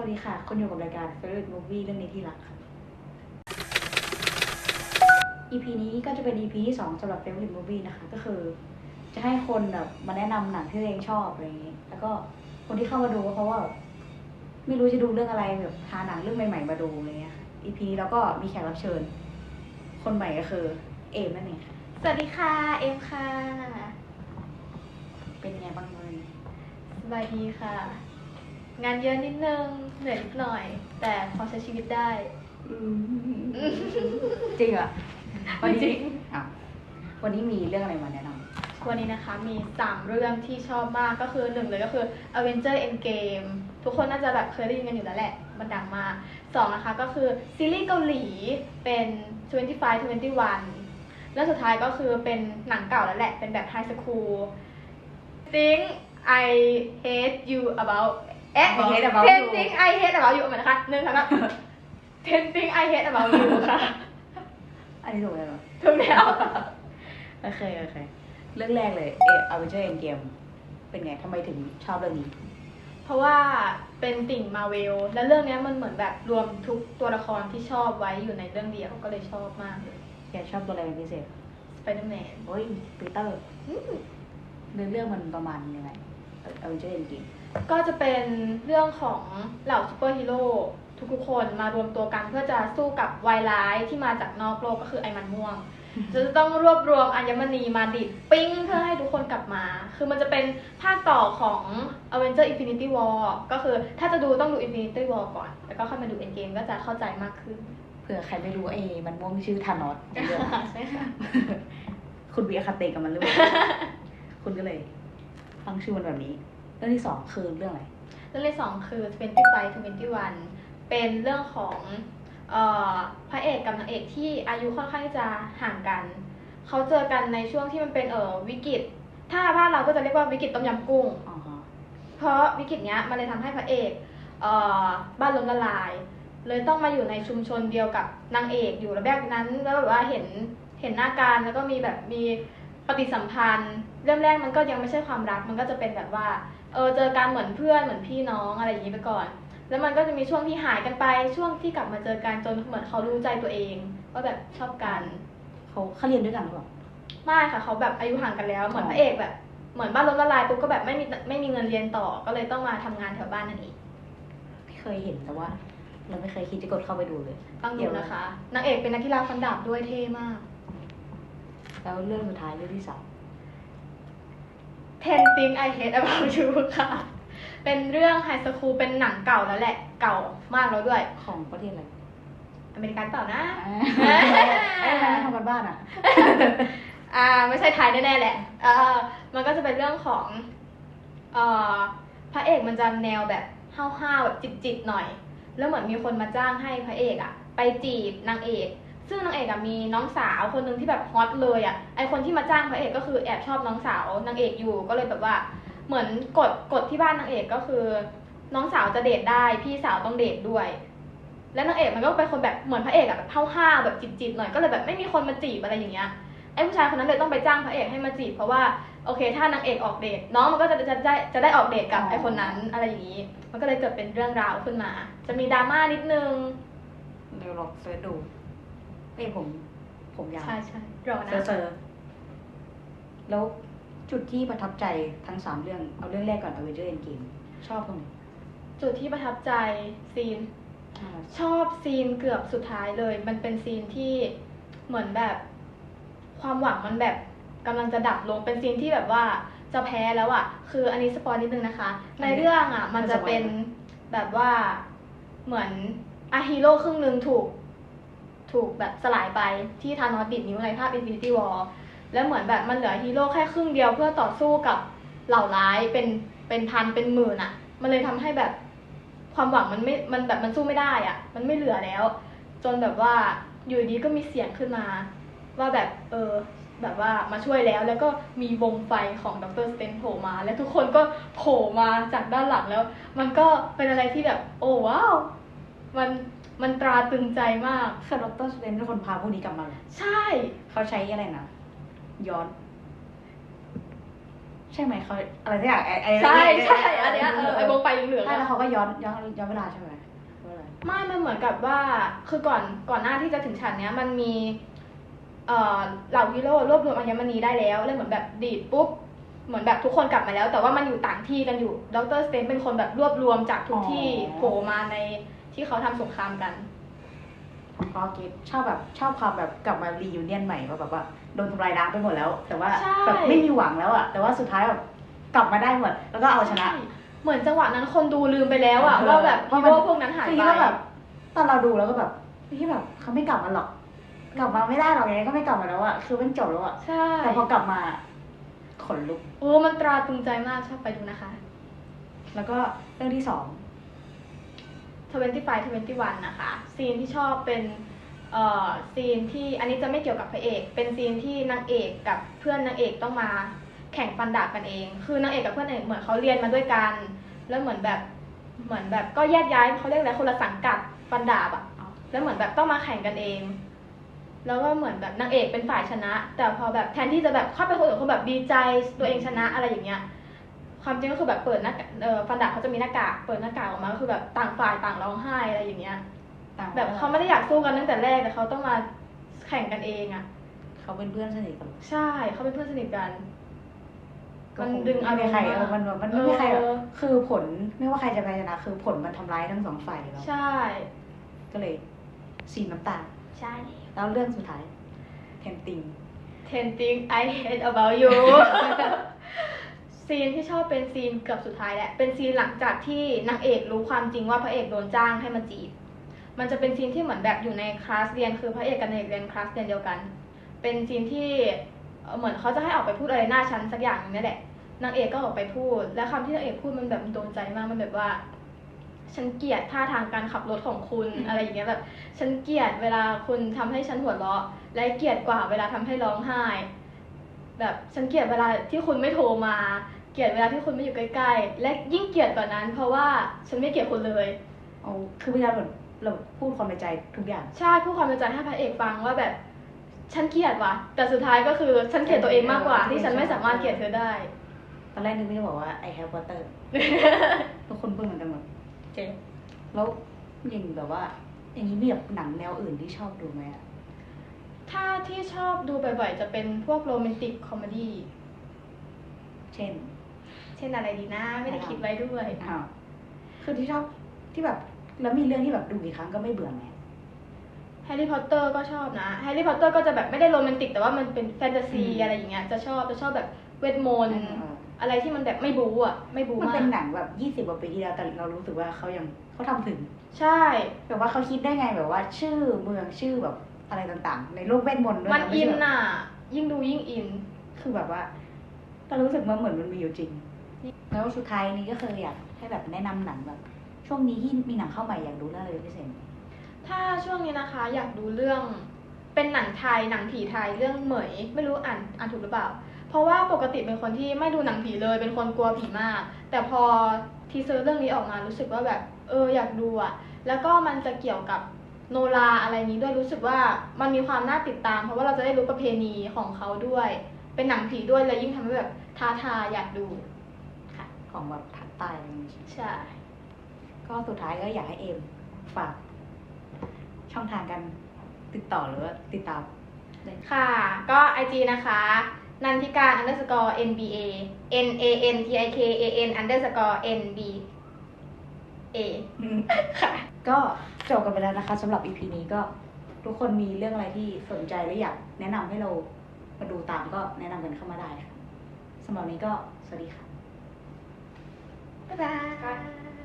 วัสดีค่ะคนอยู่กับรายการ Favorite Movie เรื่องนี้ที่รักค่ะ EP นี้ก็จะเป็น EP ที่สองสำหรับ Favorite Movie นะคะ ก็คือ จะให้คนแบบมาแนะนำหนังที่ตัวเองชอบอะไรอย่างนี้ แล้วก็คนที่เข้ามาดูก็เพราะว่าแบบไม่รู้จะดูเรื่องอะไรแบบหาหนังเรื่องใหม่ ๆ มาดูอะไรเงี้ยค่ะ EP นี้เราก็มีแขกรับเชิญ คนใหม่ก็คือเอมนั่นเองค่ะ สวัสดีค่ะ เอ็มค่ะ เป็นยังไงบ้างเลยสบายดีค่ะ งานเยอะนิดนึงเหนื่อยนิดหน่อย แต่พอใช้ชีวิตได้จริงเหรอวันจรินี้งอะวันนี้มีเรื่องอะไรมาแนะนำวันนี้นะคะมี 3 เรื่องที่ชอบมากก็คือหนึ่งเลยก็คือ Avenger Endgame ทุกคนน่าจะแบบเคยได้ยินกันอยู่แล้วแหละ มันดังมากสองนะคะก็คือซีรีส์เกาหลีเป็น 25 21 แล้วสุดท้ายก็คือเป็นหนังเก่าแล้วแหละ เป็นแบบ High School Think I hate you about เอ๊ะ I hate about Ten you things I hate about you เหมือนนะคะหนึ่งค่ะ Ten things I hate about you ค่ะ อันนี้ถูกไหมเหรอถูกแล้ว โอเค โอเค เรื่องแรกเลยเออ Avenger Endgame เป็นไงทำไมถึงชอบเรื่องนี้ เพราะว่าเป็นติ่งมาเวล และเรื่องเนี้ยมันเหมือนแบบรวมทุกตัวละครที่ชอบไว้อยู่ในเรื่องเดียวก็เลยชอบมากเลยแกชอบตัวอะไรเป็นพิเศษ Spider-Man โอ้ยปีเตอร์เรื่องเรื่องมันประมาณยังไง Avenger Endgame ก็จะเป็นเรื่องของเหล่าซูเปอร์ฮีโร่ทุกๆคนมารวมตัวกันเพื่อจะสู้กับวายร้ายที่มาจากนอกโลกก็คือไอ้มันม่วง จะต้องรวบรวมอัญมณีมาดิดปิ้งเพื่อให้ทุกคนกลับมา คือมันจะเป็นภาคต่อของ Avenger Infinity War ก็คือถ้าจะดูต้องดู Infinity War ก่อน แล้วก็ค่อยมาดู Endgame ก็จะเข้าใจมากขึ้น เผื่อใครไม่รู้เอมันม่วงชื่อธานอสในเรื่องใช่ค่ะคุณมีอคติกับมันหรือเปล่าคุณก็เลย ตั้งชื่อมันแบบนี้ เรื่องที่สองคือเรื่องอะไร เรื่องที่สองคือ25 21เป็นเรื่องของเออพระเอกกับนางเอกที่อายุค่อนข้างที่จะห่างกัน เขาเจอกันในช่วงที่มันเป็นเออวิกฤต ถ้าบ้านเราก็จะเรียกว่าวิกฤตต้มยำกุ้งอ๋อฮะเพราะวิกฤตเนี้ยมันเลยทำให้พระเอกเอ่อบ้านล้มละลาย เลยต้องมาอยู่ในชุมชนเดียวกับนางเอกอยู่ระแวกนั้น แล้วแบบว่าเห็นเห็นหน้าการแล้วก็มีแบบมี ปฏิสัมพันธ์ เริ่มแรกมันก็ยังไม่ใช่ความรัก มันก็จะเป็นแบบว่า เออเจอกันเหมือนเพื่อนเหมือนพี่น้องอะไรอย่างนี้ไปก่อน แล้วมันก็จะมีช่วงที่หายกันไป ช่วงที่กลับมาเจอกันจนเหมือนเขารู้ใจตัวเองว่าแบบชอบกัน เขาเขาเรียนด้วยกันหรือเปล่าไม่ค่ะเขาแบบอายุห่างกันแล้ว เหมือนอ๋อพระเอกแบบ เหมือนบ้านล้มละลายปุ๊บก็แบบไม่มีไม่มีเงินเรียนต่อ ก็เลยต้องมาทำงานแถวบ้านนั่นเองเคยเห็นแต่ว่าเราไม่เคยคิดจะกดเข้าไปดูเลยต้องเดี๋ดูยวนะคะนางเอกเป็นนักกีฬาฟันดาบด้วยเท่มาก แล้วเรื่องสุดท้ายเรื่องที่สาม Ten Things I Hate About You ค่ะ เป็นเรื่องไฮสคูลเป็นหนังเก่าแล้วแหละ เก่ามากแล้วด้วย ของประเทศอะไรอเมริกันเปล่านะอ่าไอ้ทำไมไม่ทำกันบ้านอะ อ่า ไม่ใช่ไทยแน่ๆแหละ เออมันก็จะเป็นเรื่องของ เอ่อพระเอกมันจะแนวแบบห้าวๆแบบจิตๆหน่อย แล้วเหมือนมีคนมาจ้างให้พระเอกอะไปจีบนางเอก ซึ่งนางเอกอะมีน้องสาวคนหนึ่งที่แบบฮอตเลยอะไอคนที่มาจ้างพระเอกก็คือแอบชอบน้องสาวนางเอกอยู่ก็เลยแบบว่าเหมือนกฎกฎที่บ้านนางเอกก็คือ น้องสาวจะเดทได้พี่สาวต้องเดทด้วย แล้วนางเอกมันก็เป็นคนแบบเหมือนพระเอกอะแบบห้าวๆแบบจิตๆหน่อยก็เลยแบบไม่มีคนมาจีบอะไรอย่างเงี้ยไอ้ผู้ชายคนนั้นเลยต้องไปจ้างพระเอกให้มาจีบเพราะว่าโอเค ถ้านางเอกออกเดทน้องมันก็จะจะได้จะได้ออกเดทกับไอ้คนนั้นอะไรอย่างนี้ มันก็เลยเกิดเป็นเรื่องราวขึ้นมา จะมีดราม่านิดนึงเดี๋ยวลองเสิร์ชดู เอ้ยผม ผมยาวใช่ใช่รอนะเซอร์เซอร์แล้วจุดที่ประทับใจทั้งสามเรื่อง เอาเรื่องแรกก่อน Avenger Endgame ชอบตรงไหนจุดที่ประทับใจซีนอ่าชอบซีนเกือบสุดท้ายเลย มันเป็นซีนที่เหมือนแบบความหวังมันแบบกำลังจะดับลงเป็นซีนที่แบบว่าจะแพ้แล้วอะ่ะ คืออันนี้สปอยนิดนึงนะคะ ในเรื่องอะ่ะ มันจะเป็นแบบว่าเหมือนอะฮีโร่ครึ่งหนึ่งถูก ถูกแบบสลายไปที่ธานอสดิดนิ้วในภาพ Infinity War แล้วเหมือนแบบมันเหลือฮีโร่แค่ครึ่งเดียวเพื่อต่อสู้กับเหล่าร้ายเป็นเป็นพันเป็นหมื่นอะ่ะมันเลยทำให้แบบความหวังมันไม่ มันแบบมันสู้ไม่ได้อะมันไม่เหลือแล้ว จนแบบว่าอยู่ดีก็มีเสียงขึ้นมา ว่าแบบเออแบบว่ามาช่วยแล้วแล้วก็มีวงไฟของดรสเตนโผล่มา และทุกคนก็โผล่มาจากด้านหลังแล้ว มันก็เป็นอะไรที่แบบ โอ้ว้าว มัน มันตราตรึงใจมาก คือดรสเตนเป็นคนพาพวกนี้กลับมาเหรอใช่ เขาใช้อะไรนะย้อน ใช่ไหมเขาอะไรสักอย่างไอ้ไอ้ใช่ใช่อันเนี้ยเออไอ้วงไฟเหลืองๆใช่อะแล้วเขาเขาก็ย้อนย้อนย้อนเวลาใช่ไหมว่าอะไรไม่มันเหมือนกับว่า คือก่อนก่อนหน้าที่จะถึงฉากเนี้ย มันมี เอ่อเหล่าฮีโร่รวบรวมอัญมณีได้แล้วเลยเหมือนแบบดีดปุ๊บ เหมือนแบบทุกคนกลับมาแล้ว แต่ว่ามันอยู่ต่างที่กันอยู่ดรสเตนเป็นคนแบบรวบรวมจากทุกที่โผล่มาใน ที่เขาทำสงครามกันพอเกตชอบแบบชอบความแบบกลับมารียูเนียนใหม่ว่าแบบว่าโดนทำลายล้างไปหมดแล้ว แต่ว่าใช่แบบไม่มีหวังแล้วอะแต่ว่าสุดท้ายแบบกลับมาได้หมดแล้วก็เอาชนะใเหมือนจังหวะนั้นคนดูลืมไปแล้วอะเออว่าแบบว่าฮีมันโร่พวกนั้นหายคือไปคิดว่าแบบตอนเราดูแล้วก็แบบที่แบบเขาไม่กลับมาหรอก กลับมาไม่ได้หรอกยังไงก็ไม่กลับมาแล้วอะคือมันจบแล้วอะใช่แต่พอกลับมาขนลุกโอ้มันตราตรึงใจมากชอบไปดูนะคะ แล้วก็เรื่องที่สอง 25 21 นะคะ ซีนที่ชอบเป็นเอ่อซีนที่อันนี้จะไม่เกี่ยวกับพระเอก เป็นซีนที่นางเอกกับเพื่อนนางเอกต้องมาแข่งฟันดาบกันเอง คือนางเอกกับเพื่อนเอกเหมือนเขาเรียนมาด้วยกัน แล้วเหมือนแบบเหมือนแบบก็แยกย้ายเขาเรียกอะไรคนละสังกัดฟันดาบอะแล้วเหมือนแบบต้องมาแข่งกันเอง แล้วก็เหมือนแบบนางเอกเป็นฝ่ายชนะ แต่พอแบบแทนที่จะแบบเข้าไปคนอื่นเขาแบบดีใจตัวเองชนะอะไรอย่างเงี้ย ความจริงก็คือแบบเปิดหน้ากากเออฟันดาบเขาจะมีหน้ากากเปิดหน้ากากออกมาก็คือแบบต่างฝ่ายต่างร้องไห้อะไรอย่างเงี้ยต่างแบบเขาไม่ได้อยากสู้กันตั้งแต่แรกแต่เขาต้องมาแข่งกันเองอะเขาเป็นเพื่อนสนิทกันใช่เขาเป็นเพื่อนสนิทกันก็มันคงดึงอารไม่มณ์มีใครเออมากมันแบบมันไม่มีใครแบบเออคือผลไม่ว่าใครจะแพ้ชนะ คือผลมันทำร้ายทั้งสองฝ่ายแล้วใช่ ก็เลยซีนน้ำตาใช่แล้วเรื่องสุดท้ายเทนติง Ten things I hate about you ซีนที่ชอบเป็นซีนเกือบสุดท้ายแหละเป็นซีนหลังจากที่นางเอกรู้ความจริงว่าพระเอกโดนจ้างให้มาจีบ มันจะเป็นซีนที่เหมือนแบบอยู่ในคลาสเรียนคือพระเอกกับนางเอกเรียนคลาสเรียนเดียวกัน เป็นซีนที่เหมือนเขาจะให้ออกไปพูดอะไรหน้าชั้นสักอย่างนึงนี่แหละนางเอกก็ออกไปพูด และคำที่นางเอกพูดมันแบบโดนใจมากมันแบบว่า ฉันเกลียดท่าทางการขับรถของคุณอะไรอย่างเงี้ยแบบฉันเกลียดเวลาคุณทำให้ฉันหัวเราะ และเกลียดกว่าเวลาทำให้ร้องไห้ แบบฉันเกลียดเวลาที่คุณไม่โทรมา เกลียดเวลาที่คุณไม่อยู่ใกล้ๆ และยิ่งเกลียดกว่านั้น เพราะว่าฉันไม่เกลียดคุณเลย เอาคือพยายามแบบเราพูดความในใจทุกอย่าง ใช่ผู้ความในใจให้พระเอกฟังว่าแบบฉันเกลียดว่ะ แต่สุดท้ายก็คือฉันเกลียดตัวเองมากกว่า ที่ฉันไม่สามารถเกลียดเธอได้ ตอนแรกนึกไม่ได้บอกว่า I have water ทุกคนพูดเหมือนกันหมดเจ๊แล้วอย่างแบบว่า อย่างนี้มีแบบหนังแนวอื่นที่ชอบดูไหมอะถ้าที่ชอบดูบ่อยๆ จะเป็นพวกโรแมนติกคอมเมดี้ เช่น เช่นอะไรดีนะ ไม่ได้คิดไว้ด้วยอ้าวคือที่ชอบที่แบบแล้วมีเรื่องที่แบบดูกี่ครั้งก็ไม่เบื่อไหมแฮร์รี่พอตเตอร์ก็ชอบนะแฮร์รี่พอตเตอร์ก็จะแบบไม่ได้โรแมนติก แต่ว่ามันเป็นแฟนตาซีอืมอะไรอย่างเงี้ยจะชอบจะชอบแบบเวทมนต์เอออะไรที่มันแบบไม่บู๊อะ ไม่บู๊มันมาเป็นกหนังแบบยี่สิบกว่าปีที่แล้วแต่เรารู้สึกว่าเขายังเขาทำถึง ใช่แบบว่าเขาคิดได้ไงแบบว่า ชื่อเมืองชื่อแบบอะไรต่างๆ ในโลกเวทมนต์ด้วยมันนะอิไใช่นแบบน่ะ ยิ่งดูยิ่งอิน คือแบบว่าเรารู้สึกว่าเหมือนมันมีอยู่จริง แล้วสุดท้ายนี้ก็คืออยากให้แบบแนะนำหนังแบบ ช่วงนี้ที่มีหนังเข้าใหม่อยากดูเรื่องอะไรพิเศษไหมถ้าช่วงนี้นะคะอยากดูเรื่องเป็นหนังไทยหนังผีไทยเรื่องเหมย ไม่รู้อ่านอ่านถูกหรือเปล่า เพราะว่าปกติเป็นคนที่ไม่ดูหนังผีเลยเป็นคนกลัวผีมาก แต่พอทีเซอร์เรื่องนี้ออกมารู้สึกว่าแบบเอออยากดูอะแล้วก็มันจะเกี่ยวกับโนราอะไรนี้ด้วยรู้สึกว่ามันมีความน่าติดตาม เพราะว่าเราจะได้รู้ประเพณีของเขาด้วย เป็นหนังผีด้วยเลยยิ่งทำให้แบบท้าทายอยากดู ของแบบทัดใต้อะไรอย่างงี้ใช่ ก็สุดท้ายก็อยากให้เอมฝาก ช่องทางการติดต่อหรือว่าติดตามเลยค่ะ ก็ IG นะคะ นันทิกา underscore NBA N A N T I K A N underscore N B A ค่ะ ก็จบกันไปแล้วนะคะสำหรับ EP นี้ก็ทุกคนมีเรื่องอะไรที่สนใจหรืออยากแนะนำให้เรามาดูตามก็แนะนำกันเข้ามาได้ค่ะสำหรับวันนี้ก็สวัสดีค่ะ บ๊ายบาย